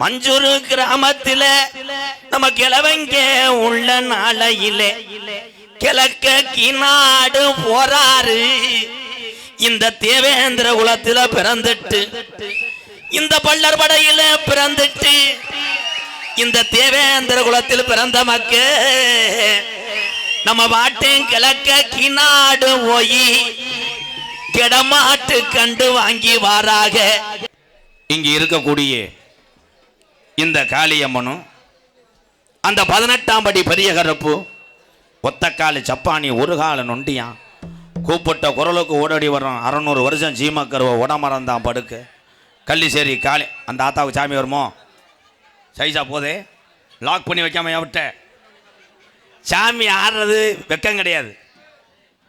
மஞ்சூரு கிராமத்தில நம்ம கிழவங்க உள்ள நாளையிலே கிழக்க கிநாடு போறாரு. இந்த தேவேந்திர குலத்தில பிறந்துட்டு இந்த பள்ளர் படையில பிறந்துட்டு இந்த தேவேந்திர குலத்தில் பிறந்த மக்கு நம்ம பாட்டையும் கிழக்க கிநாடு போய் கிடமாட்டு கண்டு வாங்கி வாராக. இங்க இருக்கக்கூடிய இந்த காளியம்மனும் அந்த பதினெட்டாம் படி பெரிய கருப்பு ஒத்தக்காலி சப்பானி ஒரு கால நொண்டியான். கூப்பிட்ட குரலுக்கு ஓடடி வரும் அறநூறு வருஷம் சீமக்கருவ உடமரந்தான் படுக்கு. கள்ளிசேரி காளி அந்த ஆத்தாவுக்கு சாமி வருமோ? சைஸா போதே. லாக் பண்ணி வைக்காம விட்ட? சாமி ஆடுறது வெக்கம் கிடையாது.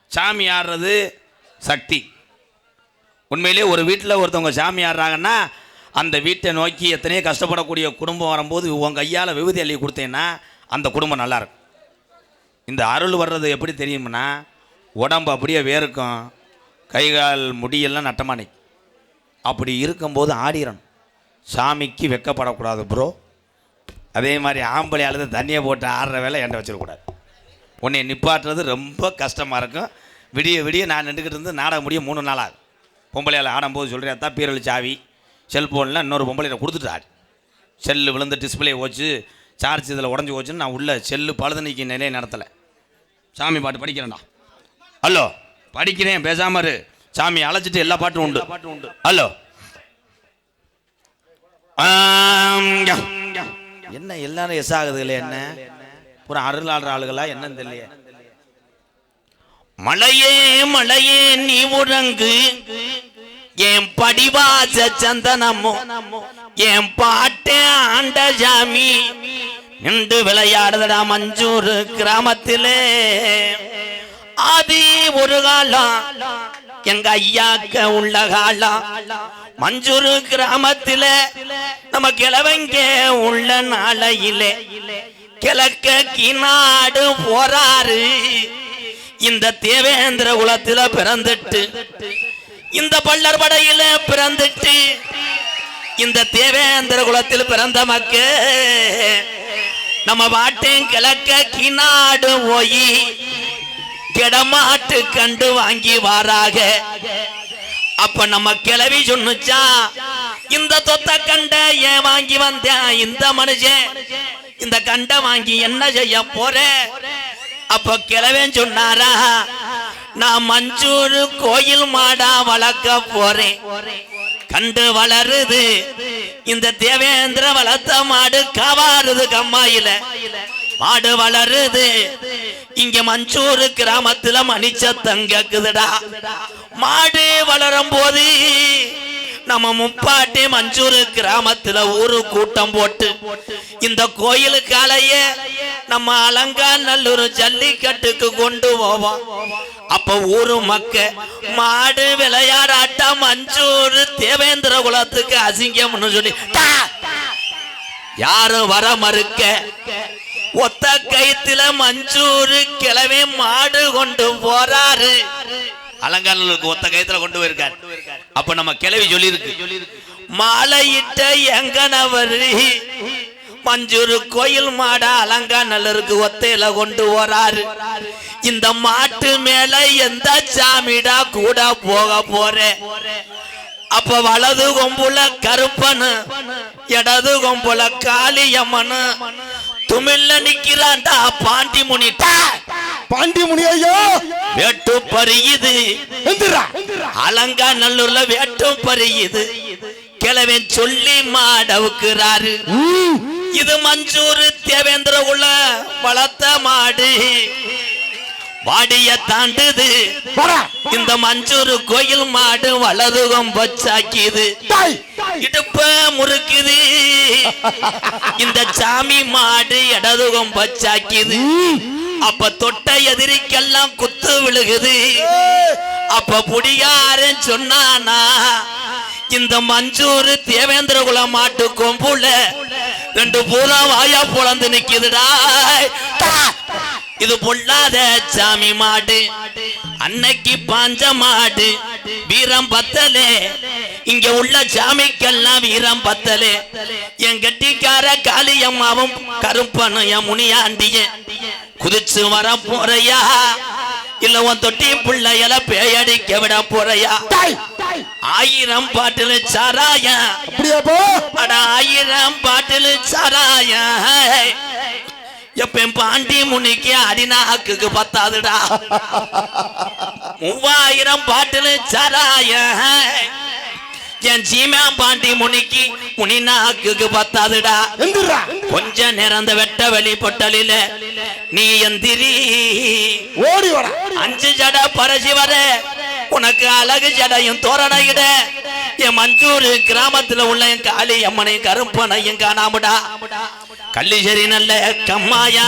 சாமி ஆடுறது சக்தி. உண்மையிலே ஒரு வீட்டில் ஒருத்தவங்க சாமி ஆடுறாங்கன்னா அந்த வீட்டை நோக்கி எத்தனையோ கஷ்டப்படக்கூடிய குடும்பம் வரும்போது உன் கையால் விபூதி அள்ளி கொடுத்தேன்னா அந்த குடும்பம் நல்லாயிருக்கும் இந்த அருள் வர்றது எப்படி தெரியும்னா உடம்பு அப்படியே வேர்க்கும். கை கால் முடியெல்லாம் நட்டமா நிற்கும் அப்படி இருக்கும்போது ஆடிடணும் சாமிக்கு வெக்கப்படக்கூடாது ப்ரோ அதே மாதிரி ஆம்பளை அழுது தண்ணியை போட்டு ஆடுற வேலை என்கிட்ட வச்சிடக்கூடாது. உன்னை நிப்பாட்டுறது ரொம்ப கஷ்டமாக இருக்கும். விடிய விடிய நான் நின்றுக்கிட்டு இருந்து நாடக முடிய மூணு நாளாக பொம்பளையால் ஆடும்போது சொல்கிறேன் தான் பீரல் சாவி. செல்ஃபோனில் இன்னொரு பொம்பளையில கொடுத்துட்டு ஆடு செல்லு விழுந்து டிஸ்பிளே போச்சு. சார்ஜ் இதில் உடஞ்சி போச்சுன்னு நான் உள்ள செல்லு பழுது நீக்கி நிலையை நடத்தலை. சாமி பாட்டு படிக்கிறேன்டா. ஹலோ படிக்கிறேன் பேசாம இரு. சாமி அழைச்சிட்டு எல்லா பாட்டும் உண்டு. பாட்டும் உண்டு. ஹலோ. என்ன எல்லாரும் எஸ் ஆகுதுல்ல என்ன? பூரா அருள் ஆடுற ஆளுகளா? என்னன்னு தெரியலையே. மலையே மலையே நீ உறங்கு. என் படிவாச சந்தனமோ என் பாட்டே ஆண்ட சாமி. நின்று விளையாடுதடா மஞ்சூர் கிராமத்திலே. அது ஒரு காலம் எங்க ஐயாக்க உள்ள காலம் மஞ்சூர் கிராமத்தில நம்ம கிழவங்க உள்ள நாளையிலே. கிழக்க கிநாடு போறாரு. இந்த தேவேந்திர குலத்துல பிறந்துட்டு இந்த பள்ளர் படையில பிறந்துட்டு இந்த தேவேந்திர குலத்தில் பிறந்த மக்க நம்ம வாட்டையும் கிழக்க கிநாடு போய் கிடமாட்டு கண்டு வாங்கி வாராக. அப்ப நம்ம கிளவி சொன்னுச்சா இந்த தொத்த கண்ட ஏன் வாங்கி வந்தேன் இந்த மனுஷன் இந்த கண்ட வாங்கி என்ன செய்ய போற? அப்ப கிளவேன் சொன்னாரா நான் மஞ்சூர் கோயில் மாடா வளர்க்க போறேன். கண்டு வளருது. இந்த தேவேந்திர வளர்த்த மாடு கவாருது கம்மாயில. மாடு வளருது. இங்க மஞ்சூர் கிராமத்துல மணிச்சத்தம் கேக்குதுடா. மாடு வளரும் போது நம்ம முப்பாட்டி மஞ்சூர் கிராமத்துல ஊரு கூட்டம் போட்டு இந்த கோயிலுக்காலையே நம்ம அலங்காநல்லூர் ஜல்லிக்கட்டுக்கு கொண்டு போவோம். அப்ப ஊரு மக்க மாடு விளையாடாட்டா மஞ்சூர் தேவேந்திர குலத்துக்கு அசிங்கம்னு சொல்லி யாரும் வர மறுக்க. ஒத்த கைத்துல மஞ்சூரு கிளவி மாடு கொண்டு போறாரு. அலங்காநல்லூருக்கு ஒத்த கைத்துல கொண்டு போயிருக்காரு. அப்ப நம்ம கிளவி சொல்லியிருக்கு. மாலையிட்ட எங்கனவர் மஞ்சூரு கோயில் மாடா அலங்காநல்லூருக்கு ஒத்தையில கொண்டு வராரு. இந்த மாட்டு மேல எந்த சாமிடா கூட போக போறேன் அப்ப வலது கொம்புல கருப்பனு இடது கொம்புல காளியம்மனு துமில்ல நிக்கிறான்டா பாண்டி முனிட்டா பாண்டி முனி ஐயா! வேட்டு பறியுது. அலங்கா நல்லூர்ல வேட்டும் பறியுது. கிழவன் சொல்லி மாடவுக்குறாரு. இது மஞ்சூர் தேவேந்திர உள்ள வளர்த்த மாடு. வாடிய தாண்டுது. இந்த மஞ்சூர் கோயில் மாடு வலதுகம் பச்சாக்கிது இடுப்ப முறுக்குது. இந்த சாமி மாடு இடதுகம் பச்சாக்கிது அப்ப தொட்ட எதிரிக்கெல்லாம் குத்து விழுகுது. அப்ப புடியாரன் சொன்னானா இந்த மஞ்சூர் தேவேந்திர குல மாட்டு கொம்புல ரெண்டு பூரா வாயா பொழந்து நிக்குதுடா! இது பொல்லாத சாமி மாடு. அன்னைக்கு பாஞ்ச மாடு. வீரம் பத்தலே. இங்க உள்ள சாமிக்கெல்லாம் வீரம் பத்தலே. என்கிட்ட காளியம்மாவும் கருப்பனைய முனியாண்டிய. குதிச்சு வர போறையா? இல்ல உன் தொட்டி பிள்ளையில பேயடிக்க விட போறையா? ஆயிரம் பாட்டில் சாராய அப்படியா போ அட ஆயிரம் பாட்டில் சாராய எப்ப பாண்டி முனிக்கு அடிநாக்குக்கு பத்தாதுடா. மூவாயிரம் பாட்டில் சாராய. என் சீமா பாண்டி முனிக்கு முனிநாக்குக்கு பத்தாதுடா. எந்திரா. கொஞ்ச நேரம் அந்த வெட்ட வெளி பொட்டலில நீ எந்திரி. ஓடி வர அஞ்சு ஜட பரசி வர. உனக்கு அழகு ஜடையும் தோரணையிட என் மஞ்சூர் கிராமத்துல உள்ள என் காளி அம்மனையும் கருப்பனையும் காணாமடா. கல்லிசரி நல்ல கம்மாயா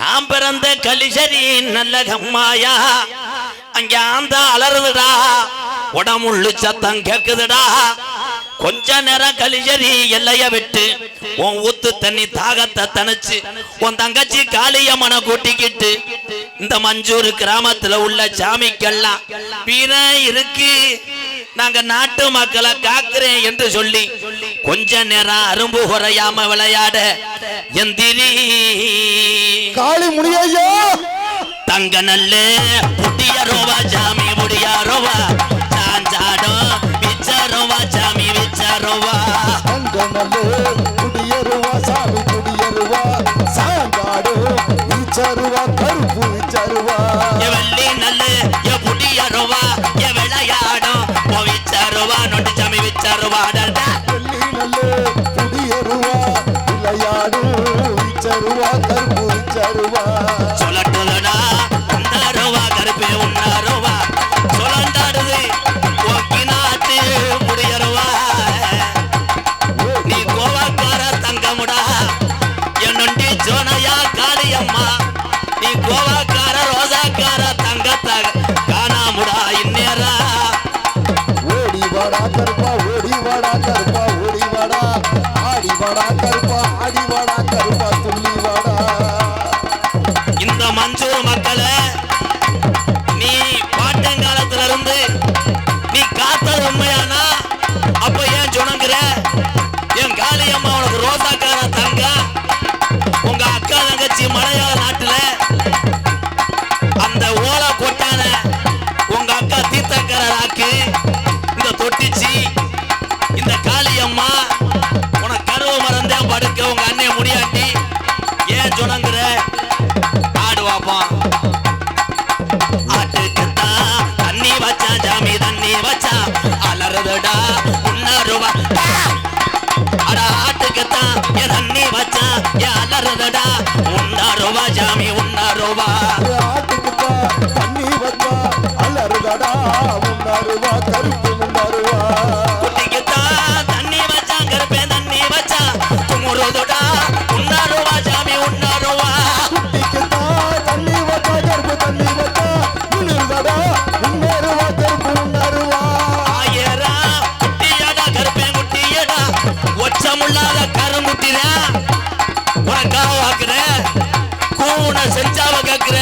நான் பிறந்த கள்ளிசரி நல்ல கம்மாயா. அங்க அந்த அலறுதுடா. உடமுள்ளு சத்தம் கேக்குதுடா. கொஞ்ச நேரம் கழிச்சரி எல்லைய விட்டு உன் ஊத்து தண்ணி தாகத்தை தணிச்சு உன் தங்கச்சி காளியம்மனை கூட்டிக்கிட்டு இந்த மஞ்சூர் கிராமத்துல உள்ள சாமிக்கெல்லாம் வீரம் இருக்கு. நாங்க நாட்டு மக்களை காக்குறேன் என்று சொல்லி கொஞ்ச நேரம் அரும்பு குறையாம விளையாட. எந்திரி காளி முனியா தங்க நல்ல புடியரோவா சாமி புடியாரோவா சாஞ்சாடோ விச்சாரோவா சாமி விச்சாரோவா அங்க நல்ல குடியருவா சாமி குடியருவா சாங்காடு விச்சருவா கருப்பு விச்சருவா எ வெள்ளி நல்ல எ புடியரோவா எ விளையாடும். ஓ விச்சாரோவா நொண்டி சாமி விச்சாரோவா வெள்ளி அலறுதுடா உன்னருவா. அட ஆட்டுக்குத்தான் என் தண்ணி வச்சா என் அலறுதுடா உன்னாருவா ஜாமி உன்னாருவா. பாக்குற கூவுன செஞ்சாவ கேக்குற